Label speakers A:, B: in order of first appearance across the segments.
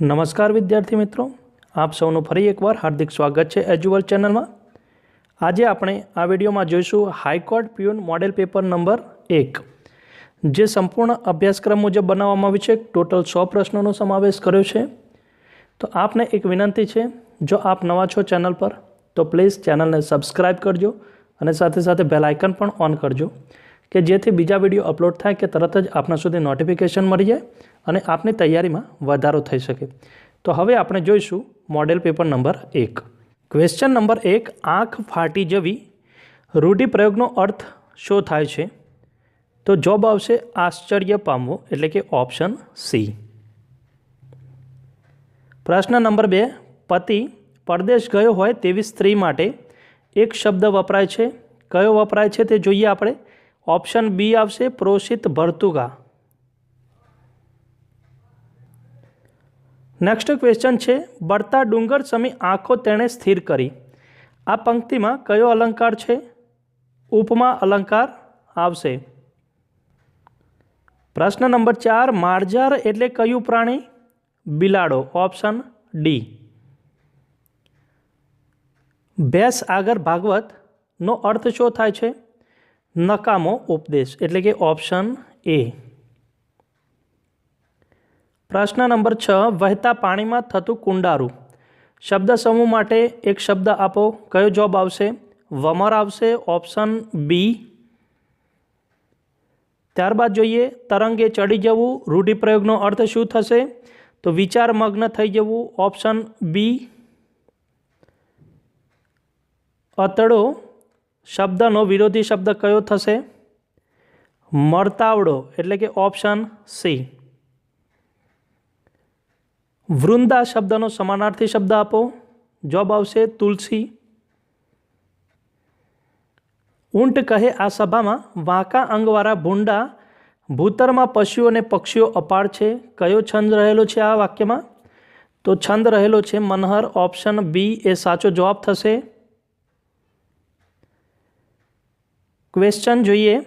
A: નમસ્કાર વિદ્યાર્થી મિત્રો. આપ સૌનું ફરી એકવાર હાર્દિક સ્વાગત છે એજ્યુઅલ ચેનલમાં. આજે આપણે આ વિડીયોમાં જોઈશું high court peon model paper number એક. જે સંપૂર્ણ અભ્યાસક્રમ મુજબ બનાવવામાં આવ્યું છે. ટોટલ સો પ્રશ્નોનો સમાવેશ કર્યો છે. તો આપને એક વિનંતી છે, જો આપ નવા છો ચેનલ પર, તો પ્લીઝ ચેનલને સબસ્ક્રાઈબ કરજો અને સાથે સાથે બેલ આઇકન પણ ઓન કરજો. કે જેથી બીજા વીડિયો અપલોડ થાય કે તરત જ આપણા સુધી નોટિફિકેશન મળી જાય અને આપની તૈયારીમાં વધારો થઈ શકે. તો હવે આપણે જોઈશું મોડેલ પેપર નંબર એક. ક્વેશ્ચન નંબર એક, આંખ ફાટી જવી. રૂઢિપ્રયોગનો અર્થ શું થાય છે? તો જોબ આવશે આશ્ચર્ય પામવું, એટલે કે ઓપ્શન સી પ્રશ્ન નંબર બે, પતિ પરદેશ ગયો હોય તેવી સ્ત્રી માટે એક શબ્દ વપરાય છે. કયો વપરાય છે તે જોઈએ આપણે. ઓપ્શન બી આવશે પ્રોષિત ભર્તુકા નેક્સ્ટ ક્વેશ્ચન છે બળતા ડુંગર સમી આંખો તેણે સ્થિર કરી આ પંક્તિમાં કયો અલંકાર છે ઉપમા અલંકાર આવશે પ્રશ્ન નંબર ચાર માર્જાર એટલે કયું પ્રાણી બિલાડો ઓપ્શન ડી ભેંસ આગળ ભાગવતનો અર્થ શું થાય છે નકામો ઉપદેશ એટલે કે ઓપ્શન એ પ્રશ્ન નંબર છ વહેતા પાણીમાં થતું કુંડારું શબ્દ સમૂહ માટે એક શબ્દ આપો કયો જોબ આવશે વમર આવશે ઓપ્શન બી ત્યારબાદ જોઈએ તરંગે ચડી જવું રૂઢિપ્રયોગનો અર્થ શું થશે તો વિચારમગ્ન થઈ જવું ઓપ્શન બી અતડો શબ્દનો વિરોધી શબ્દ કયો થશે? મરતાવડો એટલે કે ઓપ્શન સી. વૃંદા શબ્દનો સમાનાર્થી શબ્દ આપો. જોબ આવશે તુલસી. ઊંટ કહે, આ સભામાં વાંકા અંગવાળા ભૂંડા ભૂતરમાં પશુઓ અને પક્ષીઓ અપાર છે. કયો છંદ રહેલો છે આ વાક્યમાં? તો છંદ રહેલો છે મનહર. ઓપ્શન બી એ સાચો જવાબ થશે. ક્વેશ્ચન જોઈએ.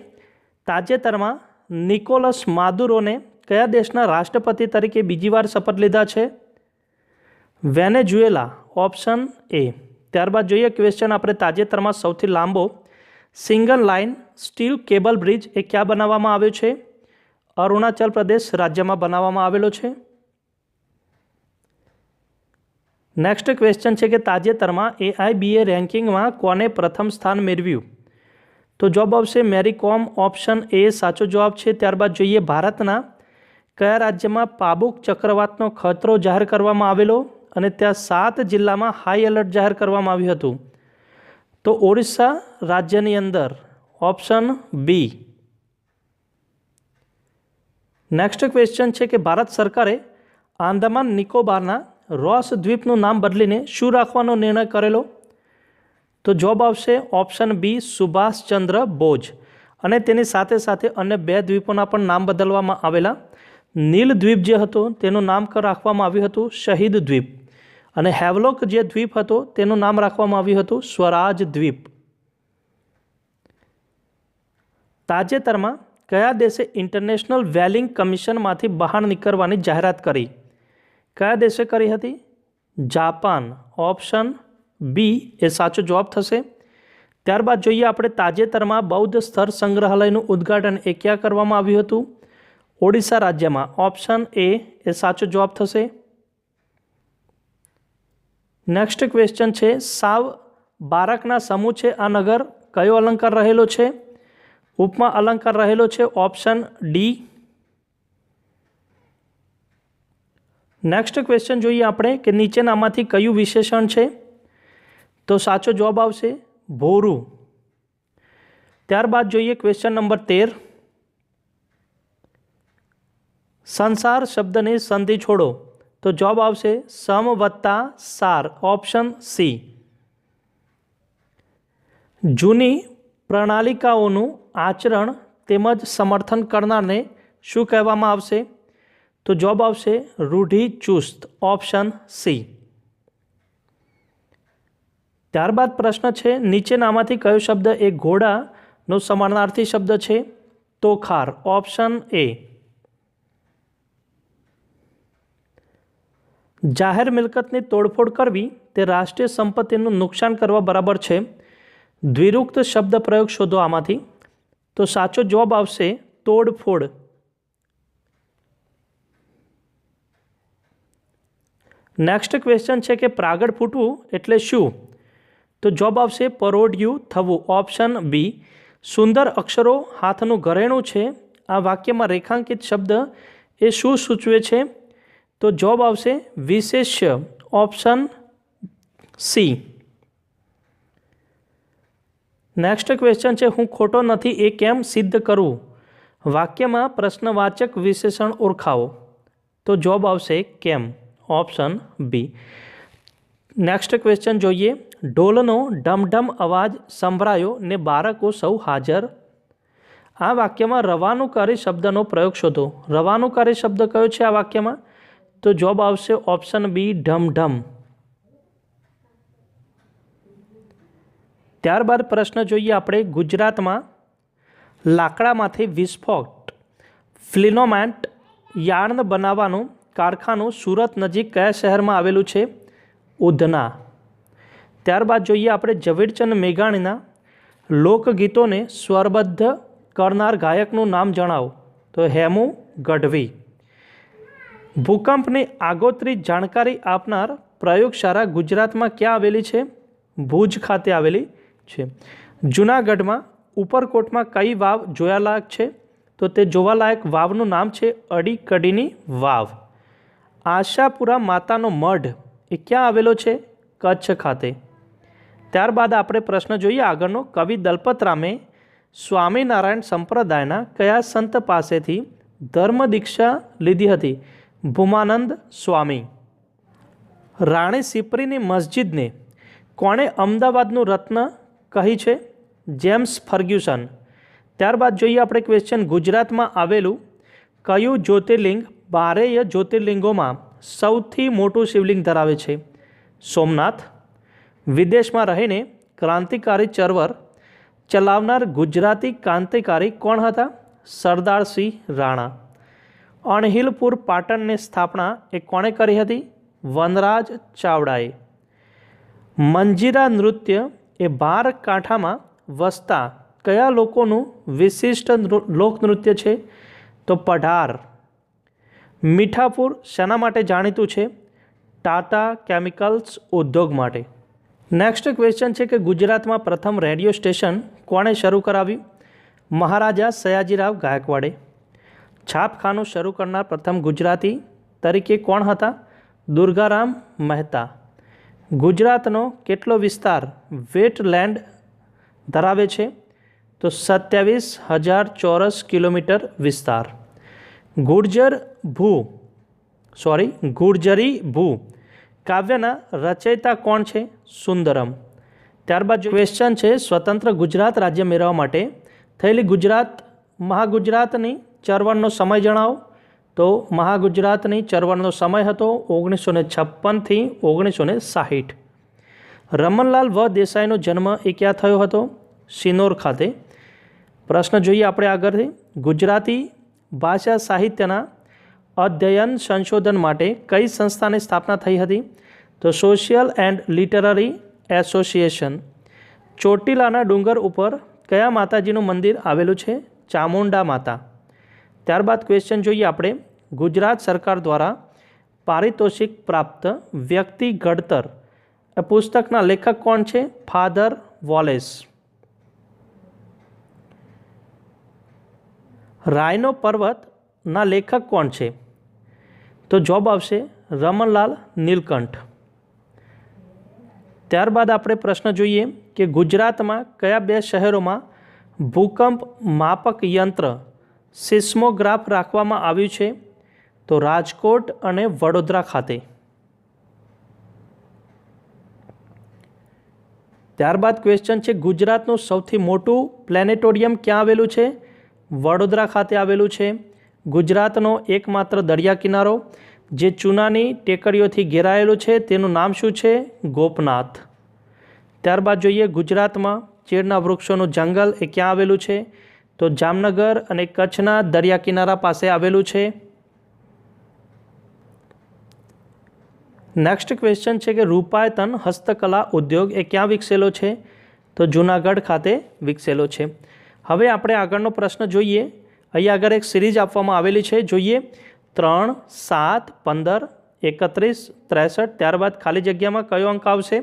A: તાજેતરમાં નિકોલસ માદુરોને કયા દેશના રાષ્ટ્રપતિ તરીકે બીજી વાર શપથ લીધા છે? Venezuela, option A. ત્યારબાદ જોઈએ ક્વેશ્ચન આપણે તાજેતરમાં સૌથી લાંબો. Single line steel cable bridge એ ક્યાં બનાવવામાં આવ્યો છે? અરુણાચલ પ્રદેશ રાજ્યમાં બનાવવામાં આવેલો છે. નેક્સ્ટ ક્વેશ્ચન છે કે તાજેતરમાં એઆઈબીએ રેન્કિંગમાં કોને પ્રથમ સ્થાન મેળવ્યું? તો જવાબ આવશે મેરી કોમ ઓપ્શન એ. સાચો જવાબ છે. ત્યારબાદ જોઈએ ભારતના કયા રાજ્યમાં પાબુક ચક્રવાતનો ખતરો જાહેર કરવામાં આવેલો અને ત્યાં સાત જિલ્લામાં હાઈ એલર્ટ જાહેર કરવામાં આવ્યું હતું. તો ઓડિશા રાજ્યની અંદર ઓપ્શન બી નેક્સ્ટ ક્વેશ્ચન છે કે ભારત સરકારે આંદામાન નિકોબારના રોસ દ્વીપનું નામ બદલીને શું રાખવાનો નિર્ણય કરેલો? તો જવાબ આવશે ઓપ્શન બી સુભાષચંદ્ર બોઝ. અને તેની સાથે સાથે અન્ય બે દ્વીપોના પણ નામ બદલવામાં આવેલા. નીલ દ્વીપ જે હતો તેનું નામ રાખવામાં આવ્યું હતું શહીદ દ્વીપ. અને હેવલોક જે દ્વીપ હતો તેનું નામ રાખવામાં આવ્યું હતું સ્વરાજ દ્વીપ. તાજેતરમાં કયા દેશે ઇન્ટરનેશનલ વેલિંગ કમિશનમાંથી બહાર નીકળવાની જાહેરાત કરી? કયા દેશે કરી હતી? જાપાન. ઓપ્શન બી એ સાચો જવાબ થશે. ત્યારબાદ જોઈએ આપણે તાજેતરમાં બૌદ્ધ સ્થળ સંગ્રહાલયનું ઉદ્ઘાટન એ ક્યાં કરવામાં આવ્યું હતું? ઓડિશા રાજ્યમાં ઓપ્શન એ એ સાચો જવાબ થશે. નેક્સ્ટ ક્વેશ્ચન છે, સાવ બારકના સમૂહ છે આ નગર, કયો અલંકાર રહેલો છે? ઉપમા અલંકાર રહેલો છે, ઓપ્શન ડી. નેક્સ્ટ ક્વેશ્ચન જોઈએ આપણે કે નીચેનામાંથી કયું વિશેષણ છે? તો સાચો જવાબ આવશે ભોરું. ત્યારબાદ જોઈએ ક્વેશ્ચન નંબર તેર. સંસાર શબ્દની સંધિ છોડો. તો જવાબ આવશે સમ વત્તા સાર ઓપ્શન સી જૂની પ્રણાલિકાઓનું આચરણ તેમજ સમર્થન કરનારને શું કહેવામાં આવશે? તો જવાબ આવશે રૂઢિ ચુસ્ત ઓપ્શન સી ત્યારબાદ પ્રશ્ન છે નીચેનામાંથી કયો શબ્દ એ ઘોડાનો સમાનાર્થી શબ્દ છે? તોખાર ઓપ્શન એ. જાહેર મિલકતની તોડફોડ કરવી, તે રાષ્ટ્રીય સંપત્તિનું નુકસાન કરવા બરાબર છે. દ્વિરુક્ત શબ્દ પ્રયોગ શોધો આમાંથી. તો સાચો જવાબ આવશે, તોડફોડ. નેક્સ્ટ ક્વેશ્ચન છે કે પ્રાગડ ફૂટવું એટલે શું? તો જવાબ આવશે પરોઢિયું થવું. ઓપ્શન બી સુંદર અક્ષરો હાથનું ઘરેણું છે. આ વાક્યમાં રેખાંકિત શબ્દ એ શું સૂચવે છે? તો જવાબ આવશે વિશેષ્ય. ઓપ્શન સી નેક્સ્ટ ક્વેશ્ચન છે, હું ખોટો નથી, એ કેમ સિદ્ધ કરું? વાક્યમાં પ્રશ્નવાચક વિશેષણ ઓળખાવો. તો જવાબ આવશે કેમ? ઓપ્શન બી નેક્સ્ટ ક્વેશ્ચન જોઈએ. ઢોલનો ડમઢમ અવાજ સંભળાયો ને બાળકો સૌ હાજર. આ વાક્યમાં રવાનુકારી શબ્દનો પ્રયોગ શોધો. રવાનુકારી શબ્દ કયો છે આ વાક્યમાં? તો જવાબ આવશે ઓપ્શન બી ઢમઢમ ત્યારબાદ પ્રશ્ન જોઈએ આપણે ગુજરાતમાં લાકડામાંથી વિસ્ફોટ ફ્લિનોમેન્ટ યાર્ન બનાવવાનું કારખાનું સુરત નજીક કયા શહેરમાં આવેલું છે? ઉધના. ત્યારબાદ જોઈએ આપણે ઝવેરચંદ મેઘાણીના લોકગીતોને સ્વરબદ્ધ કરનાર ગાયકનું નામ જણાવો. તો હેમુ ગઢવી. ભૂકંપની આગોતરી જાણકારી આપનાર પ્રયોગશાળા ગુજરાતમાં ક્યાં આવેલી છે? ભુજ ખાતે આવેલી છે. જૂનાગઢમાં ઉપરકોટમાં કઈ વાવ જોયાલાયક છે? તો તે જોવાલાયક વાવનું નામ છે અડીકડીની વાવ. આશાપુરા માતાનો મઢ. એ ક્યાં આવેલો છે? કચ્છ ખાતે. ત્યારબાદ આપણે પ્રશ્ન જોઈએ આગળનો. કવિ દલપતરામે સ્વામિનારાયણ સંપ્રદાયના કયા સંત પાસેથી ધર્મ દીક્ષા લીધી હતી? ભૂમાનંદ સ્વામી. રાણી સિપરીની મસ્જિદને કોણે અમદાવાદનું રત્ન કહી છે? James Ferguson. ત્યારબાદ જોઈએ આપણે ક્વેશ્ચન ગુજરાતમાં આવેલું કયું જ્યોતિર્લિંગ બારેય જ્યોતિર્લિંગોમાં સૌથી મોટું શિવલિંગ ધરાવે છે. સોમનાથ, વિદેશમાં રહીને ક્રાંતિકારી ચળવળ ચલાવનાર ગુજરાતી ક્રાંતિકારી કોણ હતા? સરદારસિંહ રાણા. અણહિલપુર પાટણની સ્થાપના એ કોણે કરી હતી? વનરાજ ચાવડાએ. મંજીરા નૃત્ય એ બાર કાંઠામાં વસતા કયા લોકોનું વિશિષ્ટ લોકનૃત્ય છે? તો પઢાર મીઠાપુર શેના માટે જાણીતું છે? ટાટા કેમિકલ્સ ઉદ્યોગ માટે. નેક્સ્ટ ક્વેશ્ચન છે કે ગુજરાતમાં પ્રથમ રેડિયો સ્ટેશન કોણે શરૂ કરાવ્યું? મહારાજા સયાજીરાવ ગાયકવાડે. છાપખાનું શરૂ કરનાર પ્રથમ ગુજરાતી તરીકે કોણ હતા? દુર્ગારામ મહેતા. ગુજરાતનો કેટલો વિસ્તાર વેટલેન્ડ ધરાવે છે? તો સત્યાવીસ હજાર ચોરસ કિલોમીટર વિસ્તાર. ગુર્જર ભૂ. સોરી ગુર્જરી ભૂ. કાવ્યના રચયિતા કોણ છે? સુંદરમ. ત્યારબાદ ક્વેશ્ચન છે, સ્વતંત્ર ગુજરાત રાજ્ય મેળવવા માટે થયેલી ગુજરાત, મહાગુજરાતની ચળવળનો સમય જણાવો. તો મહાગુજરાતની ચળવળનો સમય હતો ઓગણીસો ને છપ્પનથી ઓગણીસો ને સાહીઠ. રમનલાલ વ દેસાઈનો જન્મ એ ક્યાં થયો હતો? સિનોર ખાતે. પ્રશ્ન જોઈએ આપણે આગળથી. ગુજરાતી ભાષા સાહિત્યના અધ્યયન સંશોધન માટે કઈ સંસ્થાની સ્થાપના થઈ હતી? તો સોશિયલ એન્ડ લિટરરી એસોસિએશન ચોટીલાના ડુંગર ઉપર કયા માતાજીનું મંદિર આવેલું છે? ચામુંડા માતા. ત્યારબાદ ક્વેશ્ચન જોઈએ આપણે. ગુજરાત સરકાર દ્વારા પારિતોષિક પ્રાપ્ત વ્યક્તિ ઘડતર. પુસ્તકના લેખક કોણ છે? Father Wallace. રાયનો પર્વતના લેખક કોણ છે? તો જોબ આવશે રમણલાલ નીલકંઠ. ત્યારબાદ આપણે પ્રશ્ન જોઈએ કે ગુજરાતમાં કયા બે શહેરોમાં ભૂકંપ માપક યંત્ર સિસ્મોગ્રાફ રાખવામાં આવ્યું છે? તો રાજકોટ અને વડોદરા ખાતે. ત્યારબાદ ક્વેશ્ચન છે, ગુજરાતનું સૌથી મોટું પ્લેનેટોરિયમ ક્યાં આવેલું છે? વડોદરા ખાતે આવેલું છે. ગુજરાતનો એકમાત્ર દરિયા કિનારો, જે ચૂનાની ટેકરીઓથી ઘેરાયેલો છે, તેનું નામ શું છે? ગોપનાથ. ત્યારબાદ જોઈએ ગુજરાતમાં ચેરના વૃક્ષોનું જંગલ એ ક્યાં આવેલું છે? તો જામનગર અને કચ્છના દરિયા કિનારા પાસે આવેલું છે. નેક્સ્ટ ક્વેશ્ચન છે કે રૂપાયતન હસ્તકલા ઉદ્યોગ એ ક્યાં વિકસેલો છે? તો જૂનાગઢ ખાતે વિકસેલો છે. હવે આપણે આગળનો પ્રશ્ન જોઈએ. અહીંયા આગળ એક સિરીઝ આપવામાં આવેલી છે. જોઈએ. ત્રણ, સાત, પંદર, એકત્રીસ, ત્રેસઠ, ત્યારબાદ ખાલી જગ્યામાં કયો અંક આવશે?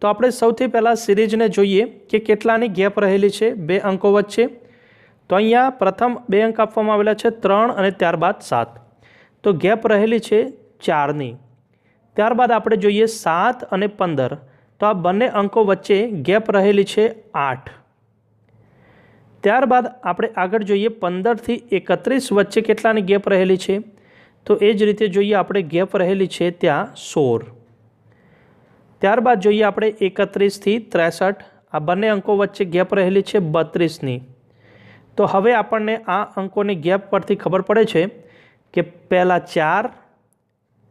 A: તો આપણે સૌથી પહેલાં સિરીઝને જોઈએ કે કેટલાની ગેપ રહેલી છે. બે અંકો વચ્ચે. તો અહીંયા પ્રથમ બે અંક આપવામાં આવેલા છે. ત્રણ અને ત્યારબાદ સાત. તો ગેપ રહેલી છે ચારની. ત્યારબાદ આપણે જોઈએ સાત અને પંદર. તો આ બંને અંકો વચ્ચે ગેપ રહેલી છે આઠ. ત્યારબાદ આપણે આગળ જોઈએ પંદરથી એકત્રીસ વચ્ચે કેટલાની ગેપ રહેલી છે? તો એ જ રીતે જોઈએ આપણે ગેપ રહેલી છે ત્યાં સોળ. ત્યારબાદ જોઈએ આપણે એકત્રીસથી ત્રેસઠ. આ બંને અંકો વચ્ચે ગેપ રહેલી છે બત્રીસની. તો હવે આપણને આ અંકોની ગેપ પરથી ખબર પડે છે કે પહેલાં ચાર,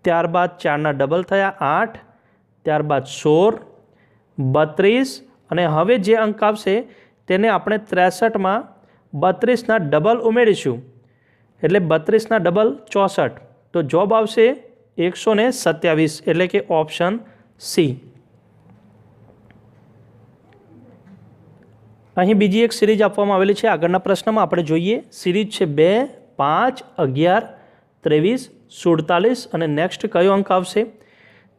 A: ત્યારબાદ ચારના ડબલ થયા આઠ, ત્યારબાદ સોળ, બત્રીસ અને હવે જે અંક આવશે તેને આપણે ત્રેસઠમાં બત્રીસના ડબલ ઉમેરીશું. એટલે બત્રીસના ડબલ ચોસઠ. તો જોબ આવશે એકસો ને સત્યાવીસ. એટલે કે ઓપ્શન સી. અહીં બીજી એક સિરીજ આપવામાં આવેલી છે. આગળના પ્રશ્નમાં આપણે જોઈએ. સિરીજ છે બે, પાંચ, અગિયાર, ત્રેવીસ, સુડતાલીસ અને નેક્સ્ટ કયો અંક આવશે?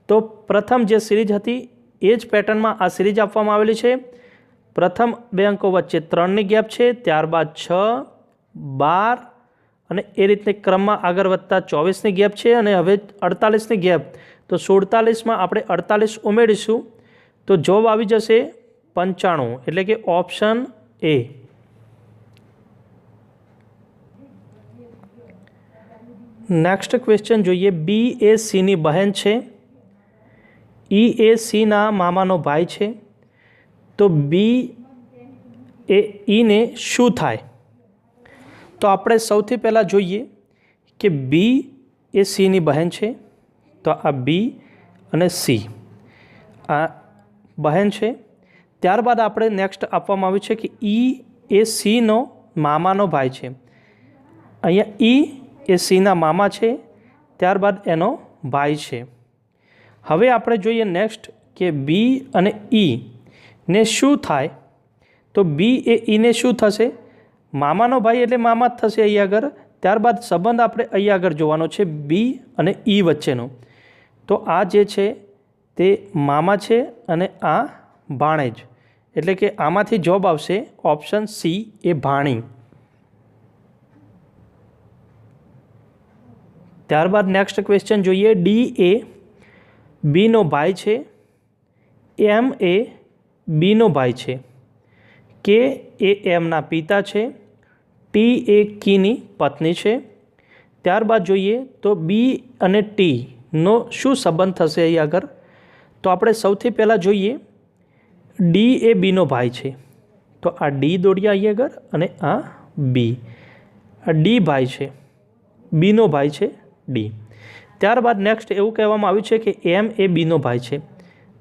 A: તો પ્રથમ જે સિરીઝ હતી, એ જ પેટર્નમાં આ સિરીજ આપવામાં આવેલી છે. પ્રથમ બે અંકો વચ્ચે ત્રણની ગેપ છે, ત્યારબાદ છ, બાર અને એ રીતને ક્રમમાં આગળ વધતા ચોવીસની ગેપ છે અને હવે અડતાલીસની ગેપ. તો સુડતાલીસમાં આપણે અડતાલીસ ઉમેરીશું. તો જવાબ આવી જશે પંચાણું, એટલે કે ઓપ્શન એ. નેક્સ્ટ ક્વેશ્ચન જોઈએ બી એ સીની બહેન છે. ઈ એ સીના મામાનો ભાઈ છે. તો બી એ ઈને શું થાય? તો આપણે સૌથી પહેલાં જોઈએ કે બી એ સીની બહેન છે. તો આ બી અને સી આ બહેન છે. ત્યારબાદ આપણે નેક્સ્ટ આપવામાં આવ્યું છે કે ઈ એ સીનો મામાનો ભાઈ છે. અહીંયા ઈ એ સીના મામા છે. ત્યારબાદ એનો ભાઈ છે. હવે આપણે જોઈએ નેક્સ્ટ કે બી અને ઈ ને શું થાય? તો બી એ ઈને શું થશે? મામાનો ભાઈ એટલે મામા જ થશે અહીં આગળ. ત્યારબાદ સંબંધ આપણે અહીં આગળ જોવાનો છે બી અને ઈ વચ્ચેનો. તો આ જે છે તે મામા છે અને આ ભાણેજ એટલે કે આમાંથી જોબ આવશે ઓપ્શન સી એ ભાણી. ત્યારબાદ નેક્સ્ટ ક્વેશ્ચન જોઈએ. ડી એ બીનો ભાઈ છે. એમ એ બીનો ભાઈ છે. કે એ એમના પિતા છે. ટી એ કીની પત્ની છે. ત્યારબાદ જોઈએ તો બી અને ટીનો શું સંબંધ થશે અહીં આગળ? તો આપણે સૌથી પહેલાં જોઈએ. ડી એ બીનો ભાઈ છે. તો આ ડી દોડ્યા અહીં આગળ અને આ બી. આ ડી ભાઈ છે. બીનો ભાઈ છે ડી. ત્યારબાદ નેક્સ્ટ એવું કહેવામાં આવ્યું છે કે એમ એ બીનો ભાઈ છે.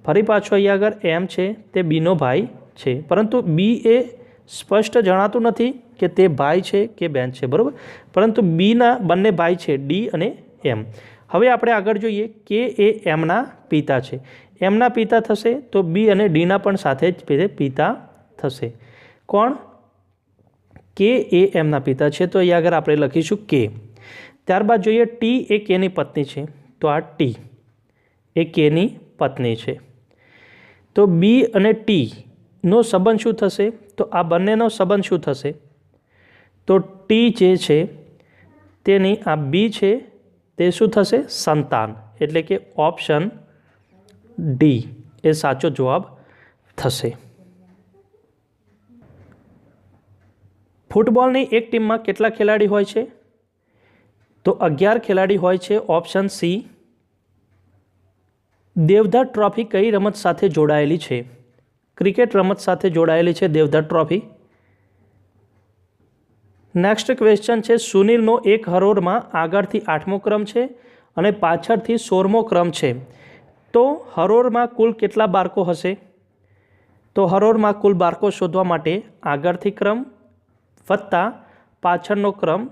A: ફરી પાછો અહીંયા આગળ એમ છે, તે બીનો ભાઈ છે. પરંતુ બી એ સ્પષ્ટ જણાતું નથી કે તે ભાઈ છે કે બેન છે, બરાબર? પરંતુ બીના બંને ભાઈ છે, ડી અને એમ. હવે આપણે આગળ જોઈએ કે એ એમના પિતા છે. એમના પિતા થશે તો બી અને ડીના પણ સાથે જ પિતા થશે. કોણ? કે એ એમના પિતા છે. તો અહીંયા આગળ આપણે લખીશું કે. ત્યારબાદ જોઈએ ટી એ કેની પત્ની છે. તો આ ટી એ કેની પત્ની છે. તો બી અને ટીનો સંબંધ શું થશે? તો આ બંનેનો સંબંધ શું થશે? તો ટી જે છે, તેની આ બી છે, તે શું થશે? સંતાન. એટલે કે ઓપ્શન ડી એ સાચો જવાબ થશે. ફૂટબોલની એક ટીમમાં કેટલા ખેલાડી હોય છે? તો અગિયાર ખેલાડી હોય છે ઓપ્શન સી દેવધર ટ્રોફી કઈ રમત સાથે જોડાયેલી છે? ક્રિકેટ રમત સાથે જોડાયેલી છે દેવધર ટ્રોફી. નેક્સ્ટ ક્વેશ્ચન છે, સુનિલનો એક હરોળમાં આગળથી આઠમો ક્રમ છે અને પાછળથી સોળમો ક્રમ છે. તો હરોળમાં કુલ કેટલા બાળકો હશે? તો હરોળમાં કુલ બાળકો શોધવા માટે આગળથી ક્રમ વત્તા પાછળનો ક્રમ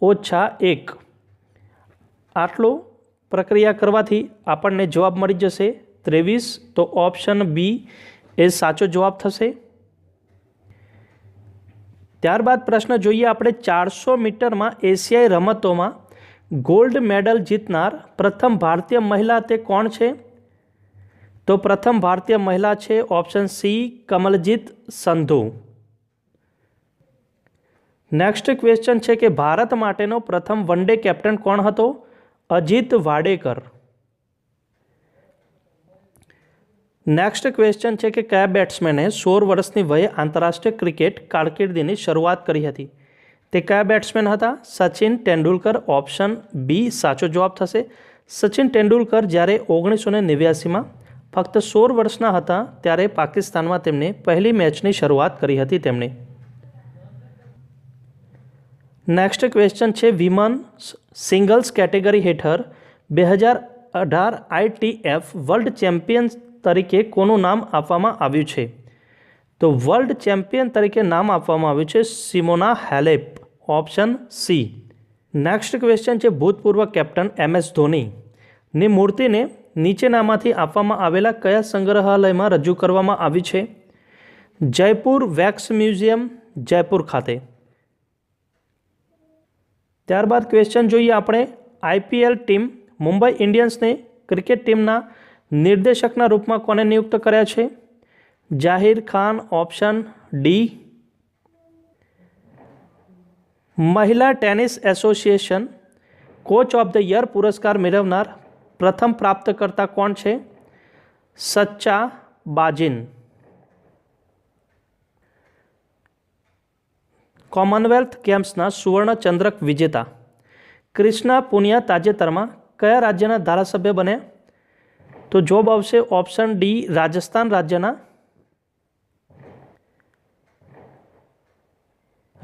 A: ઓછા એક. આટલો પ્રક્રિયા કરવાથી આપણને જવાબ મળી જશે. ત્રેવીસ, તો ઓપ્શન બી એ સાચો જવાબ થશે. ત્યારબાદ પ્રશ્ન જોઈએ આપણે ચારસો મીટરમાં એશિયાઈ રમતોમાં ગોલ્ડ મેડલ જીતનાર પ્રથમ ભારતીય મહિલા તે કોણ છે? તો પ્રથમ ભારતીય મહિલા છે option C Kamaljeet Sandhu. Next question છે કે ભારત માટેનો પ્રથમ વન ડે કેપ્ટન કોણ હતો? અજીત વાડેકર. નેક્સ્ટ ક્વેશ્ચન છે કે કયા બેટ્સમેને સોળ વર્ષની વયે આંતરરાષ્ટ્રીય ક્રિકેટ કારકિર્દીની શરૂઆત કરી હતી? તે કયા બેટ્સમેન હતા? સચિન તેંડુલકર. ઓપ્શન બી સાચો જવાબ થશે. સચિન તેંડુલકર જ્યારે ઓગણીસો ને નેવ્યાસીમાં ફક્ત સોળ વર્ષના હતા ત્યારે પાકિસ્તાનમાં તેમણે પહેલી મેચની શરૂઆત કરી હતી તેમણે. નેક્સ્ટ ક્વેશ્ચન છે વિમન સિંગલ્સ કેટેગરી હેઠળ બે હજાર અઢાર આઈટીએફ વર્લ્ડ ચેમ્પિયન તરીકે કોનું નામ આપવામાં આવ્યું છે? તો વર્લ્ડ ચેમ્પિયન તરીકે નામ આપવામાં આવ્યું છે Simona Halep option C. Next question છે ભૂતપૂર્વ કેપ્ટન એમ એસ ધોનીની મૂર્તિને નીચેનામાંથી આપવામાં આવેલા કયા સંગ્રહાલયમાં રજૂ કરવામાં આવી છે? જયપુર વેક્સ મ્યુઝિયમ, જયપુર ખાતે. ત્યારબાદ ક્વેશ્ચન જોઈએ આપણે આઈપીએલ ટીમ મુંબઈ ઇન્ડિયન્સને ક્રિકેટ ટીમના નિર્દેશકના રૂપમાં કોને નિયુક્ત કર્યા છે? જાહિર ખાન ઓપ્શન ડી મહિલા tennis association coach of the year પુરસ્કાર મેળવનાર પ્રથમ પ્રાપ્તકર્તા કોણ છે? સચ્ચા બાજિન. કોમનવેલ્થ ગેમ્સના સુવર્ણ ચંદ્રક વિજેતા. ક્રિષ્ના પુનિયા તાજેતરમાં કયા રાજ્યના ધારાસભ્ય બન્યા તો જોબ આવશે ઓપ્શન ડી, રાજસ્થાન રાજ્યના.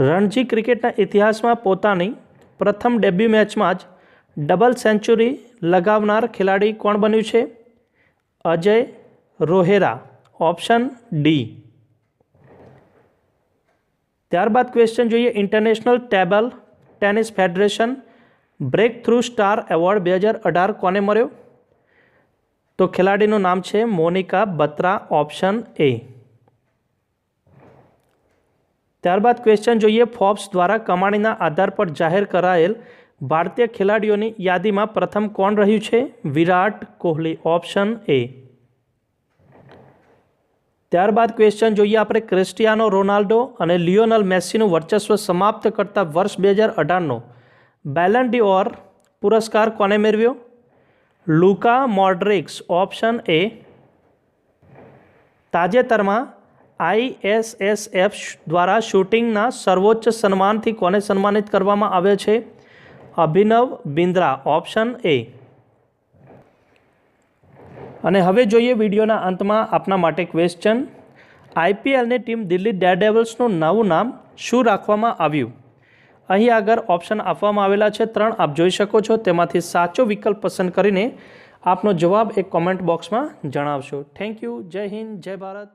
A: રણજી ક્રિકેટના ઇતિહાસમાં પોતાની પ્રથમ ડેબ્યુ મેચમાં જ ડબલ સેન્ચુરી લગાવનાર ખેલાડી કોણ બન્યું છે? અજય રોહેરા. Option D. ત્યારબાદ ક્વેશ્ચન જોઈએ international table tennis federation breakthrough star award બે હજાર અઢાર કોને મળ્યો? તો ખેલાડીનું નામ છે મોનિકા બત્રા ઓપ્શન એ ત્યારબાદ ક્વેશ્ચન જોઈએ ફોર્બ્સ દ્વારા કમાણીના આધાર પર જાહેર કરાયેલ ભારતીય ખેલાડીઓની યાદીમાં પ્રથમ કોણ રહ્યું છે? વિરાટ કોહલી ઓપ્શન એ ત્યારબાદ ક્વેશ્ચન જોઈએ આપણે ક્રિસ્ટિયાનો રોનાલ્ડો અને લિયોનલ મેસીનું વર્ચસ્વ સમાપ્ત કરતા વર્ષ બે હજાર અઢારનો. બેલન ડી ઓર પુરસ્કાર કોને મેળવ્યો? લુકા મોડ્રિક્સ ઓપ્શન એ તાજેતરમાં આઈએસએસએફ દ્વારા શૂટિંગના સર્વોચ્ચ સન્માનથી કોને સન્માનિત કરવામાં આવે છે? અભિનવ બિન્દ્રા ઓપ્શન એ અને હવે જોઈએ વિડીયોના અંતમાં આપના માટે ક્વેશ્ચન આઈપીએલની ટીમ દિલ્હી ડેરડેવલ્સનું નવું નામ શું રાખવામાં આવ્યું? અહીં આગળ ઓપ્શન આપવામાં આવેલા છે, ત્રણ આપ જોઈ શકો છો. તેમાંથી સાચો વિકલ્પ પસંદ કરીને આપનો જવાબ એક કોમેન્ટ બોક્સમાં જણાવશો. થેન્ક યુ જય હિન્દ, જય ભારત.